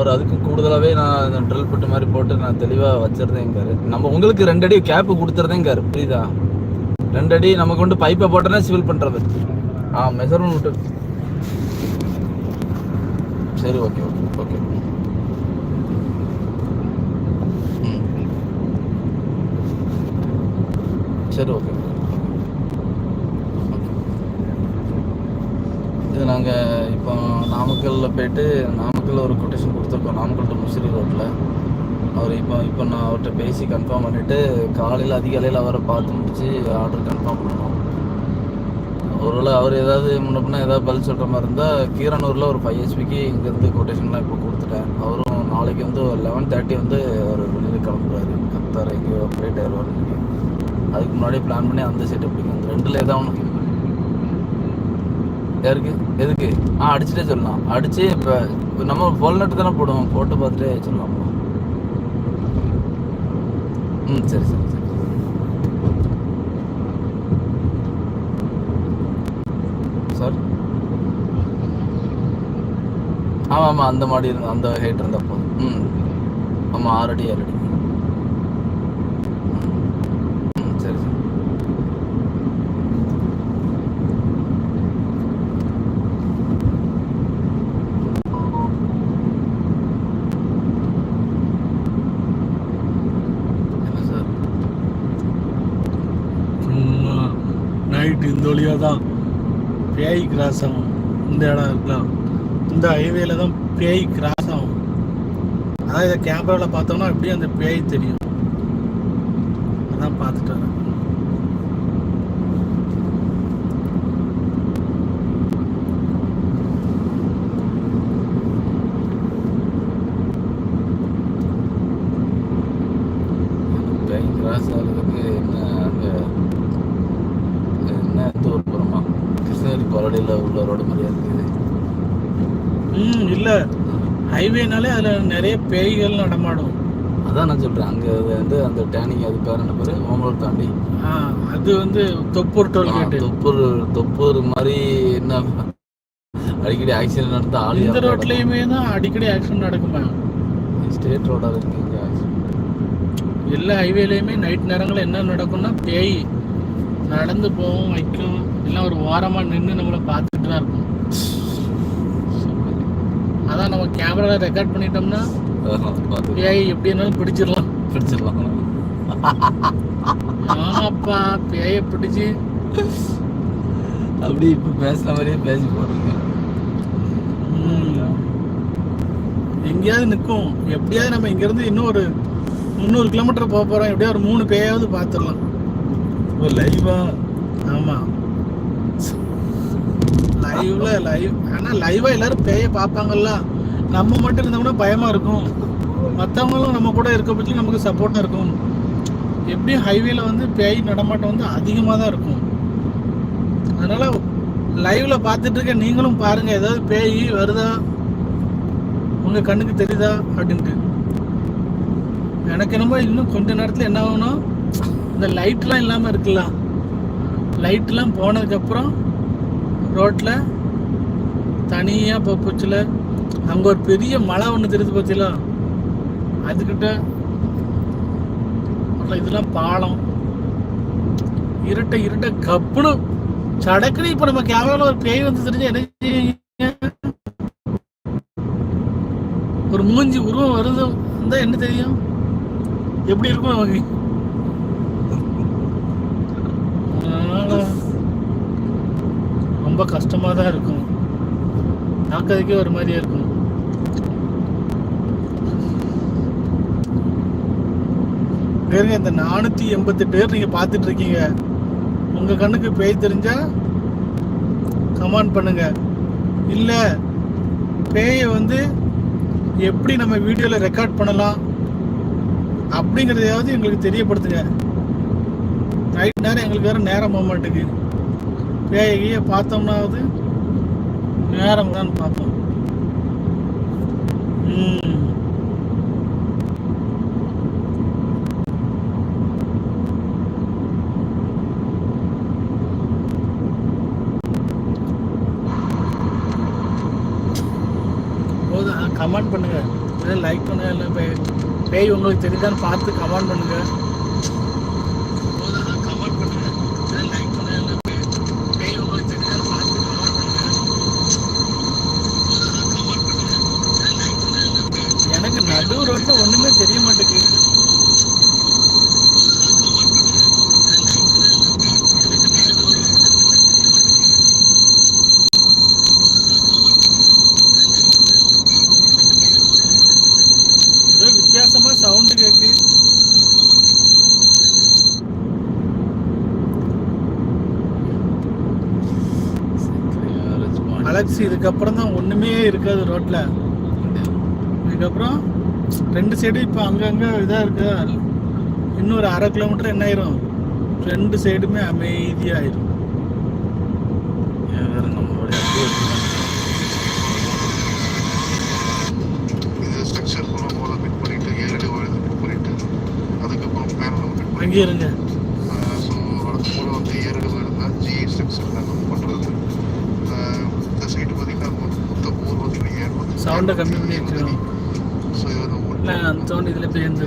அவர் அதுக்கு கூடுதலாகவே நான் ட்ரில் பட்டு மாதிரி போட்டு நான் தெளிவாக வச்சுருந்தேங்காரு நம்ம உங்களுக்கு ரெண்டு அடி கேப்பு கொடுத்துருந்தேங்காரு புரியுதா? ரெண்டு அடி நம்ம கொண்டு பைப்பை போட்டோன்னா சிவில் பண்ணுறது ஆ மெஷர்மெண்ட் விட்டு. சரி ஓகே ஓகே ஓகே சரி ஓகே இது நாங்கள் இப்போ நாமக்கல்லில் போயிட்டு நாமக்கல்லில் ஒரு கொட்டேஷன் கொடுத்துருக்கோம் நாமக்கல் டு முசிறி ரோட்டில் அவர் இப்போ இப்போ நான் அவர்கிட்ட பேசி கன்ஃபார்ம் பண்ணிவிட்டு காலையில் அதிகாலையில் அவரை பார்த்து முடிச்சு ஆர்டர் கன்ஃபார்ம் பண்ணணும் ஒருவேளை அவர் ஏதாவது முன்ன ஏதாவது பதில் சொல்கிற மாதிரி இருந்தால் கீரனூரில் ஒரு ஃபைவ் ஹெச்பிக்கு இங்கேருந்து கொட்டேஷன்லாம் இப்போ கொடுத்துட்டேன். அவரும் நாளைக்கு வந்து ஒரு லெவன் தேர்ட்டி வந்து அவர் வெளியில் கிளம்புறாரு. கத்தார் எங்கேயோ போயிட்டு ஆயிடுவார் அதுக்கு முன்னாடி பிளான் பண்ணி அந்த சைட் பிடிக்கும் அந்த ரெண்டில் ஏதாவது ஒன்று யாருக்கு? எதுக்கு? ஆ அடிச்சுட்டே சொல்லலாம். அடிச்சு இப்போ நம்ம போல் நட்டு தானே போடுவோம். போட்டு பார்த்துட்டே சொல்லலாம். ம் சரி சரி சரி. சார்? ஆமாம் ஆமாம் அந்த மாடி இருந்த அந்த ஹைட் இருந்தால் போதும். ம். ஆமாம் ஆறு அடி ஆறு அடி ம் ம் சரி சரி என்ன சார் நைட் இந்த வழியாக தான் பேய் கிராஸ் ஆகும் இந்த இடம் இருக்கலாம். இந்த ஹைவேல தான் பேய் கிராஸ் ஆகும் அதான் இதை கேமராவில் பார்த்தோம்னா அப்படியே அந்த பேய் தெரியும். அதான் பார்த்துட்டு வரேன் கை கிராஸ் ஆகிறதுக்கு என்ன அங்கே என்ன தூர் போகிறோமா கிருஷ்ணகிரி கொரடியில் உள்ள ரோடு மாதிரியா இருக்குது ம் இல்லை ஹைவேனாலே அதில் நிறைய பேய்கள் நடமாடும். அதான் நான் சொல்கிறேன் அங்கே வந்து அந்த டேனிங் அது பேர் என்ன பேர் ஓமலூர் தாண்டி. அது வந்து தொப்பூர் ஆ, டோல்கேட்டு தொப்பூர் தொப்பூர் மாதிரி என்ன அடிக்கடி ஆக்சிடென்ட் நடந்த ஆளி இந்த ரோட்லேயுமே தான் அடிக்கடி ஆக்சிடென்ட் நடக்குமே ஸ்டேட் ரோடாக இருக்கு இங்கே எல்லா ஹைவேலையுமே நைட் நேரங்களில் என்ன நடக்கும்னா பேய் நடந்து போகும் வைக்கும். எல்லாம் ஒரு ஓரமாக நின்று நம்மளை பார்த்துட்டு தான் இருக்கும். அதான் நம்ம கேமராவில் ரெக்கார்ட் பண்ணிட்டோம்னா பேய் எப்படி இருந்தாலும் பிடிச்சிடலாம். பிடிச்சிடலாம். ஆமாப்பா பேயை பிடிச்சி. அப்படி இப்போ பேசுன மாதிரியே பேசி போடுறீங்க எங்கேயாவது நிற்கும் எப்படியாவது நம்ம இங்கேருந்து இன்னும் ஒரு முந்நூறு கிலோமீட்டர் போக போகிறோம் எப்படியா ஒரு மூணு பேயாவது பார்த்துடலாம் ஒரு லைவா ஆமாம் லைவ்ல லைவ் ஆனால் லைவாக எல்லாரும் பேய பார்ப்பாங்கல்ல. நம்ம மட்டும் இருந்தோம்னா பயமாக இருக்கும். மற்றவங்களும் நம்ம கூட இருக்க பற்றி நமக்கு சப்போர்ட்டாக இருக்கும். எப்படியும் ஹைவேல வந்து பேய் நடமாட்டம் வந்து அதிகமாக தான் இருக்கும். அதனால் லைவ்ல பார்த்துட்டு இருக்க நீங்களும் பாருங்கள் ஏதாவது பேய் வருதா? உங்கள் கண்ணுக்கு தெரியுதா? அப்படின்ட்டு. எனக்கு என்னமோ இன்னும் கொஞ்ச நேரத்தில் என்ன ஆகும்னா இந்த லைட்லாம் இல்லாமல் இருக்கலாம். லைட்லாம் போனதுக்கப்புறம் ரோட்டில் தனியாக போச்சுல. அங்கே ஒரு பெரிய மலை ஒன்று தெரியுது பார்த்தீங்களா அதுக்கிட்ட இதெல்லாம் பாலம். இருட்ட இருட்ட கப்புனு சடக்குன்னு இப்போ நம்ம கேமராவில் ஒரு பேய் வந்து தெரிஞ்சு என்ன ஒரு மூஞ்சி உருவம் வருது இருந்தா என்ன தெரியும்? எப்படி இருக்கும் நமக்கு அதனால ரொம்ப கஷ்டமாக தான் இருக்கும். பார்க்கறதுக்கே ஒரு மாதிரியாக இருக்கும். பேருங்க இந்த நானூற்றி எண்பத்தெட்டு பேர் நீங்கள் பார்த்துட்ருக்கீங்க உங்கள் கண்ணுக்கு பேய் தெரிஞ்சால் கமெண்ட் பண்ணுங்கள் இல்லை பேயை வந்து எப்படி நம்ம வீடியோவில் ரெக்கார்ட் பண்ணலாம் அப்படிங்கிறதையாவது எங்களுக்கு தெரியப்படுத்துங்க. ரைட் நேரம் எங்களுக்கு வேறு நேரம் போக மாட்டேங்குது. பேயகிய பார்த்தோம்னாவது நேரம் தான் பார்ப்போம் கமெண்ட் பண்ணுங்கள் லைக் பண்ணுங்கள் இல்லை பேய் உங்களுக்கு தெரிஞ்சான்னு பார்த்து கமெண்ட் பண்ணுங்க. இதுக்கப்புறம் தான் ஒன்றுமே இருக்காது ரோட்டில் இதுக்கப்புறம் ரெண்டு சைடு இப்போ அங்கங்கே இதாக இருக்கா. இன்னொரு அரை கிலோமீட்டர் என்ன ஆயிரும்? ரெண்டு சைடுமே அமைதியாயிரும் அங்கே இருங்க. சவுண்டை கம்மி பண்ணி வச்சுக்கணும் அந்த சவுண்ட் இதில் பேர்ந்து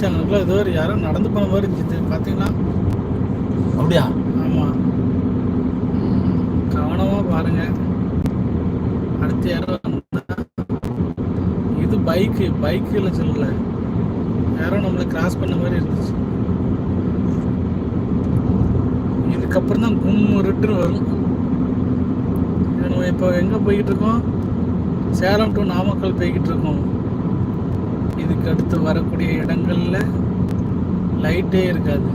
சேனலுக்குள்ள ஏதோ ஒரு யாரும் நடந்து போன மாதிரி இருந்துச்சு பார்த்தீங்கன்னா அப்படியா? ஆமாம் கவனமாக பாருங்கள் அடுத்து யாரும் இது பைக்கு பைக்கில் சொல்லல. யாரும் நம்மளை கிராஸ் பண்ண மாதிரி இருந்துச்சு. இதுக்கப்புறம் தான் கும் ரிட்டர் வரும். நம்ம இப்போ எங்கே போய்கிட்டு இருக்கோம்? சேலம் டு நாமக்கல் போய்கிட்டு இருக்கோம். இதுக்கு அடுத்து வரக்கூடிய இடங்களில் லைட்டே இருக்காது.